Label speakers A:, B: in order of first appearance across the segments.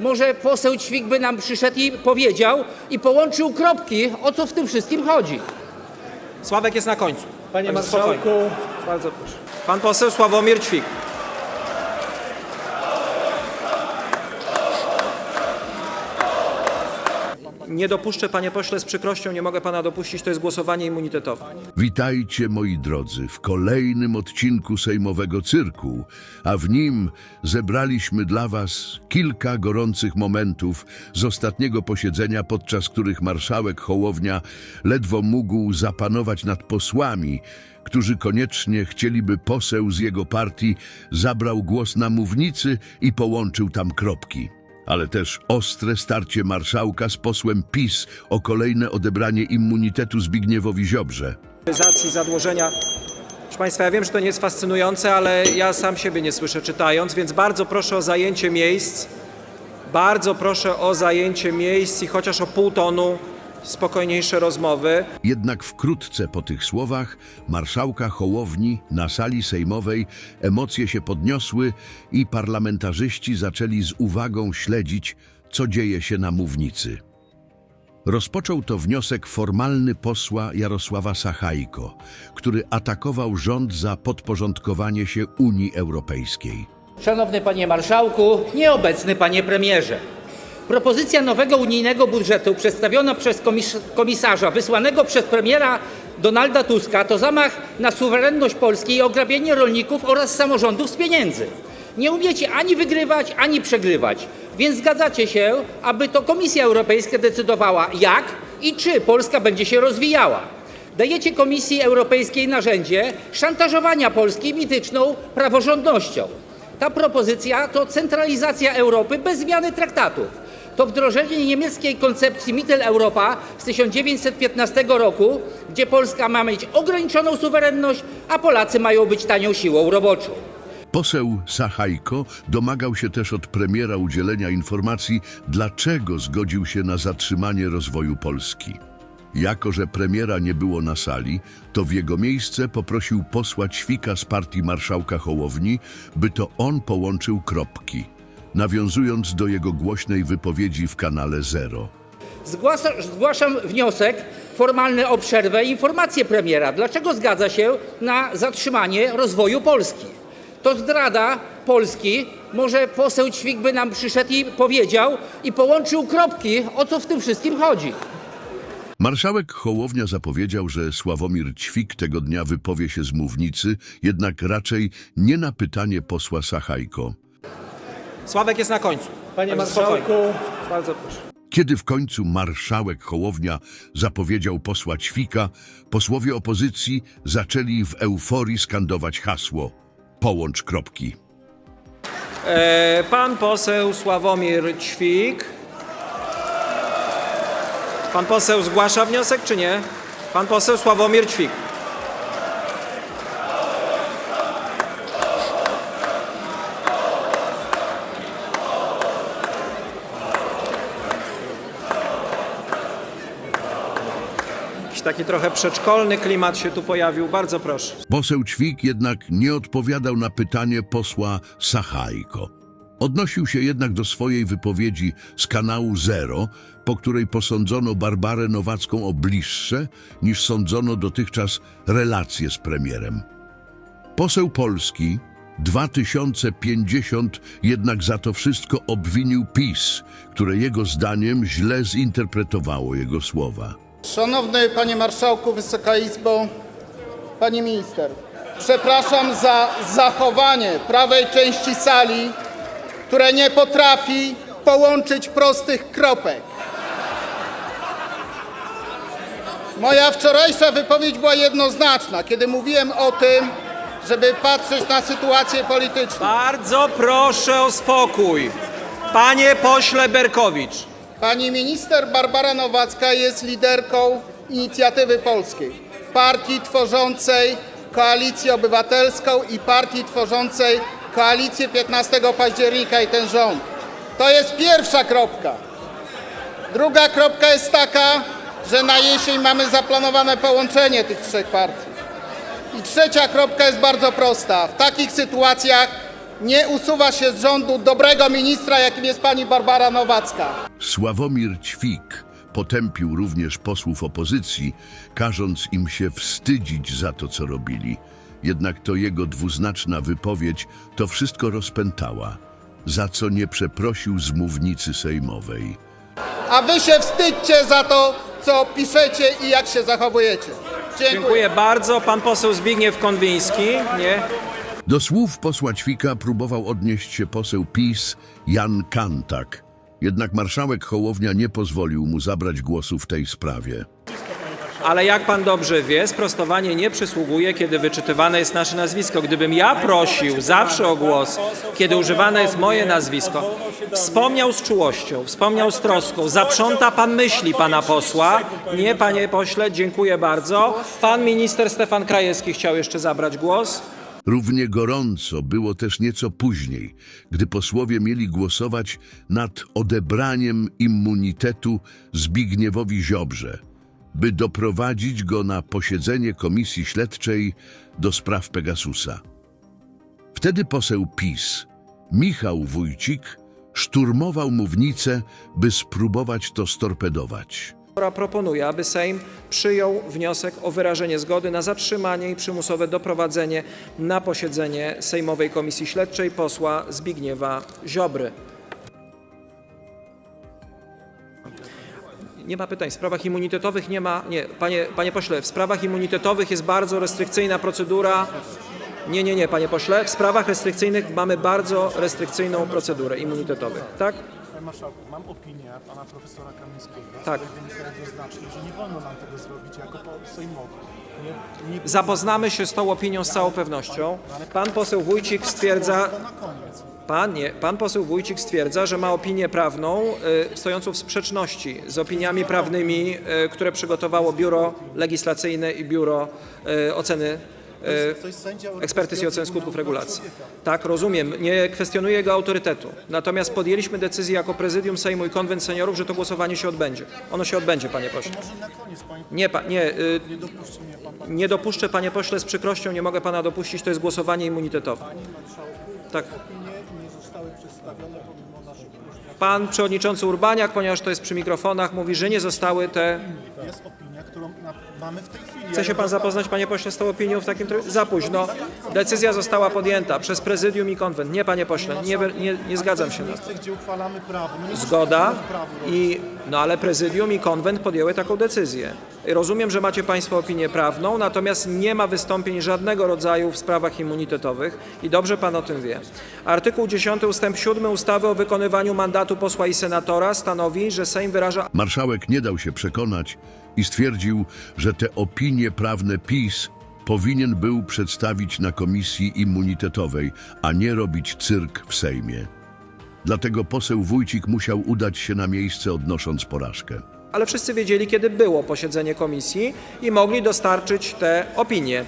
A: może poseł Ćwik by nam przyszedł i powiedział i połączył kropki, o co w tym wszystkim chodzi.
B: Sławek jest na końcu.
C: Panie
B: Także spokojnie.
C: marszałku,
B: Bardzo proszę. Pan poseł Sławomir Ćwik. Nie dopuszczę, panie pośle, z przykrością nie mogę pana dopuścić, to jest głosowanie immunitetowe.
D: Witajcie moi drodzy w kolejnym odcinku Sejmowego Cyrku, a w nim zebraliśmy dla Was kilka gorących momentów z ostatniego posiedzenia, podczas których marszałek Hołownia ledwo mógł zapanować nad posłami, którzy koniecznie chcieliby poseł z jego partii zabrał głos na mównicy i połączył tam kropki. Ale też ostre starcie marszałka z posłem PiS o kolejne odebranie immunitetu Zbigniewowi Ziobrze.
B: Zadłużenia. Proszę Państwa, ja wiem, że to nie jest fascynujące, ale ja sam siebie nie słyszę czytając, więc bardzo proszę o zajęcie miejsc. Bardzo proszę o zajęcie miejsc i chociaż o pół tonu spokojniejsze rozmowy.
D: Jednak wkrótce po tych słowach marszałka Hołowni na sali sejmowej emocje się podniosły i parlamentarzyści zaczęli z uwagą śledzić, co dzieje się na mównicy. Rozpoczął to wniosek formalny posła Jarosława Sachajko, który atakował rząd za podporządkowanie się Unii Europejskiej.
A: Szanowny panie marszałku, nieobecny panie premierze. Propozycja nowego unijnego budżetu przedstawiona przez komis komisarza wysłanego przez premiera Donalda Tuska to zamach na suwerenność Polski i ograbienie rolników oraz samorządów z pieniędzy. Nie umiecie ani wygrywać, ani przegrywać, więc zgadzacie się, aby to Komisja Europejska decydowała jak i czy Polska będzie się rozwijała. Dajecie Komisji Europejskiej narzędzie szantażowania Polski mityczną praworządnością. Ta propozycja to centralizacja Europy bez zmiany traktatów. To wdrożenie niemieckiej koncepcji Mitteleuropa z 1915 roku, gdzie Polska ma mieć ograniczoną suwerenność, a Polacy mają być tanią siłą roboczą.
D: Poseł Sachajko domagał się też od premiera udzielenia informacji, dlaczego zgodził się na zatrzymanie rozwoju Polski. Jako, że premiera nie było na sali, to w jego miejsce poprosił posła Ćwika z partii marszałka Hołowni, by to on połączył kropki, nawiązując do jego głośnej wypowiedzi w kanale Zero.
A: Zgłasa, zgłaszam wniosek formalny o przerwę i informację premiera, dlaczego zgadza się na zatrzymanie rozwoju Polski. To zdrada Polski. Może poseł Ćwik by nam przyszedł i powiedział i połączył kropki, o co w tym wszystkim chodzi.
D: Marszałek Hołownia zapowiedział, że Sławomir Ćwik tego dnia wypowie się z mównicy, jednak raczej nie na pytanie posła Sachajko.
B: Sławek jest na końcu.
C: panie
B: Także spokojnie.
C: marszałku,
B: Bardzo proszę.
D: Kiedy w końcu marszałek Hołownia zapowiedział posła Ćwika, posłowie opozycji zaczęli w euforii skandować hasło Połącz kropki.
B: E, pan poseł Sławomir Ćwik. Pan poseł zgłasza wniosek, czy nie? Pan poseł Sławomir Ćwik. Taki trochę przedszkolny klimat się tu pojawił. Bardzo proszę.
D: Poseł Ćwik jednak nie odpowiadał na pytanie posła Sachajko. Odnosił się jednak do swojej wypowiedzi z kanału Zero, po której posądzono Barbarę Nowacką o bliższe niż sądzono dotychczas relacje z premierem. Poseł Polski 2050 jednak za to wszystko obwinił PiS, które jego zdaniem źle zinterpretowało jego słowa.
E: Szanowny Panie Marszałku, Wysoka Izbo, Pani Minister, przepraszam za zachowanie prawej części sali, które nie potrafi połączyć prostych kropek. Moja wczorajsza wypowiedź była jednoznaczna, kiedy mówiłem o tym, żeby patrzeć na sytuację polityczną.
B: Bardzo proszę o spokój. Panie pośle Berkowicz.
E: Pani minister Barbara Nowacka jest liderką Inicjatywy Polskiej, partii tworzącej Koalicję Obywatelską i partii tworzącej Koalicję 15 października i ten rząd. To jest pierwsza kropka. Druga kropka jest taka, że na jesień mamy zaplanowane połączenie tych trzech partii. I trzecia kropka jest bardzo prosta. W takich sytuacjach nie usuwa się z rządu dobrego ministra, jakim jest pani Barbara Nowacka.
D: Sławomir Ćwik potępił również posłów opozycji, każąc im się wstydzić za to, co robili. Jednak to jego dwuznaczna wypowiedź to wszystko rozpętała, za co nie przeprosił z mównicy sejmowej.
E: A wy się wstydźcie za to, co piszecie i jak się zachowujecie. Dziękuję.
B: Dziękuję bardzo. Pan poseł Zbigniew Konwiński. Nie.
D: Do słów posła Ćwika próbował odnieść się poseł PiS Jan Kantak. Jednak marszałek Hołownia nie pozwolił mu zabrać głosu w tej sprawie.
B: Ale jak pan dobrze wie, sprostowanie nie przysługuje, kiedy wyczytywane jest nasze nazwisko. Gdybym ja prosił zawsze o głos, kiedy używane jest moje nazwisko, wspomniał z czułością, wspomniał z troską, zaprząta pan myśli pana posła. Nie, panie pośle, dziękuję bardzo. Pan minister Stefan Krajewski chciał jeszcze zabrać głos.
D: Równie gorąco było też nieco później, gdy posłowie mieli głosować nad odebraniem immunitetu Zbigniewowi Ziobrze, by doprowadzić go na posiedzenie Komisji Śledczej do spraw Pegasusa. Wtedy poseł PiS, Michał Wójcik, szturmował mównicę, by spróbować to storpedować.
B: Która proponuje, aby Sejm przyjął wniosek o wyrażenie zgody na zatrzymanie i przymusowe doprowadzenie na posiedzenie Sejmowej Komisji Śledczej posła Zbigniewa Ziobry. Nie ma pytań. W sprawach immunitetowych nie ma. Nie, panie, panie pośle, w sprawach immunitetowych jest bardzo restrykcyjna procedura. Nie, nie, nie, panie pośle. W sprawach restrykcyjnych mamy bardzo restrykcyjną procedurę immunitetowych. Tak?
C: Marszałku, mam opinię pana profesora Kamińskiego,
B: Tak.
C: z której wynika jednoznacznie, że nie wolno nam tego zrobić jako sejmowi. Nie, nie
B: Zapoznamy się z tą opinią z całą pewnością. Pan poseł Wójcik stwierdza, pan, nie, pan poseł Wójcik stwierdza, że ma opinię prawną y, stojącą w sprzeczności z opiniami prawnymi, y, które przygotowało Biuro Legislacyjne i Biuro y, Oceny
C: sędzia
B: ekspertyz i ocen skutków regulacji. Tak, rozumiem, nie kwestionuję jego autorytetu. Natomiast podjęliśmy decyzję jako prezydium Sejmu i konwent seniorów, że to głosowanie się odbędzie. Ono się odbędzie, panie pośle. Nie, pa, nie, y,
C: nie
B: dopuszczę, panie pośle, z przykrością nie mogę pana dopuścić, to jest głosowanie immunitetowe. Tak. Pan przewodniczący Urbaniak, ponieważ to jest przy mikrofonach, mówi, że nie zostały te.
C: Jest opinia, którą mamy w tej chwili.
B: Chce się pan zapoznać, panie pośle, z tą opinią w takim trybie? Za późno. Decyzja została podjęta przez prezydium i konwent. Nie, panie pośle, nie, nie, nie zgadzam się na to.
C: gdzie uchwalamy prawo. Nie
B: Zgoda i no ale prezydium i konwent podjęły taką decyzję. Rozumiem, że macie Państwo opinię prawną, natomiast nie ma wystąpień żadnego rodzaju w sprawach immunitetowych i dobrze Pan o tym wie. Artykuł 10 ustęp 7 ustawy o wykonywaniu mandatu posła i senatora stanowi, że Sejm wyraża
D: Marszałek nie dał się przekonać i stwierdził, że te opinie prawne PiS powinien był przedstawić na komisji immunitetowej, a nie robić cyrk w Sejmie. Dlatego poseł Wójcik musiał udać się na miejsce odnosząc porażkę.
B: ale wszyscy wiedzieli, kiedy było posiedzenie komisji i mogli dostarczyć te opinie,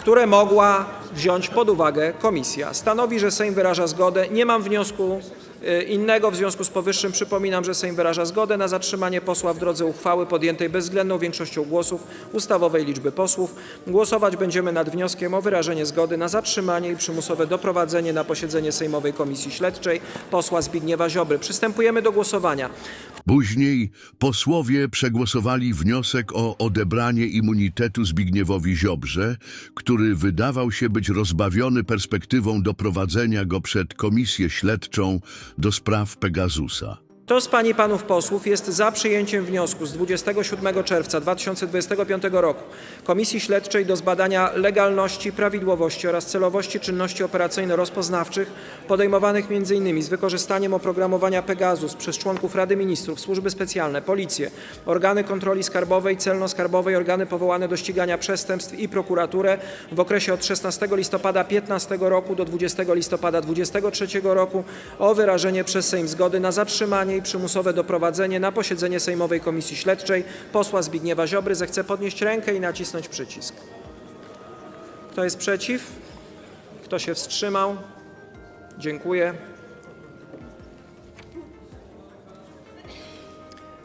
B: które mogła wziąć pod uwagę komisja. Stanowi, że Sejm wyraża zgodę. Nie mam wniosku y, innego. W związku z powyższym przypominam, że Sejm wyraża zgodę na zatrzymanie posła w drodze uchwały podjętej bezwzględną większością głosów ustawowej liczby posłów. Głosować będziemy nad wnioskiem o wyrażenie zgody na zatrzymanie i przymusowe doprowadzenie na posiedzenie Sejmowej Komisji Śledczej posła Zbigniewa Ziobry. Przystępujemy do głosowania.
D: Później posłowie przegłosowali wniosek o odebranie immunitetu Zbigniewowi Ziobrze, który wydawał się być rozbawiony perspektywą doprowadzenia go przed komisję śledczą do spraw Pegasusa.
B: Kto z Pań i Panów posłów jest za przyjęciem wniosku z 27 czerwca 2025 roku Komisji Śledczej do zbadania legalności, prawidłowości oraz celowości czynności operacyjno-rozpoznawczych podejmowanych m.in. z wykorzystaniem oprogramowania Pegasus przez członków Rady Ministrów, służby specjalne, policję, organy kontroli skarbowej, celno-skarbowej, organy powołane do ścigania przestępstw i prokuraturę w okresie od 16 listopada 15 roku do 20 listopada 23 roku o wyrażenie przez Sejm zgody na zatrzymanie i przymusowe doprowadzenie na posiedzenie Sejmowej Komisji Śledczej posła Zbigniewa Ziobry. Zechce podnieść rękę i nacisnąć przycisk. Kto jest przeciw? Kto się wstrzymał? Dziękuję.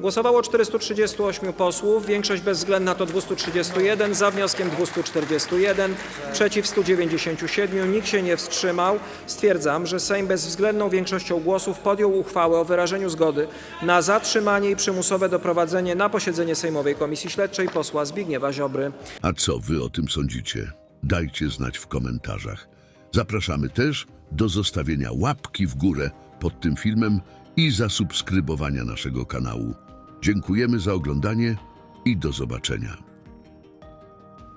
B: Głosowało 438 posłów, większość bezwzględna to 231, za wnioskiem 241, przeciw 197, nikt się nie wstrzymał. Stwierdzam, że Sejm bezwzględną większością głosów podjął uchwałę o wyrażeniu zgody na zatrzymanie i przymusowe doprowadzenie na posiedzenie Sejmowej Komisji Śledczej posła Zbigniewa Ziobry.
D: A co wy o tym sądzicie? Dajcie znać w komentarzach. Zapraszamy też do zostawienia łapki w górę pod tym filmem i zasubskrybowania naszego kanału. Dziękujemy za oglądanie i do zobaczenia.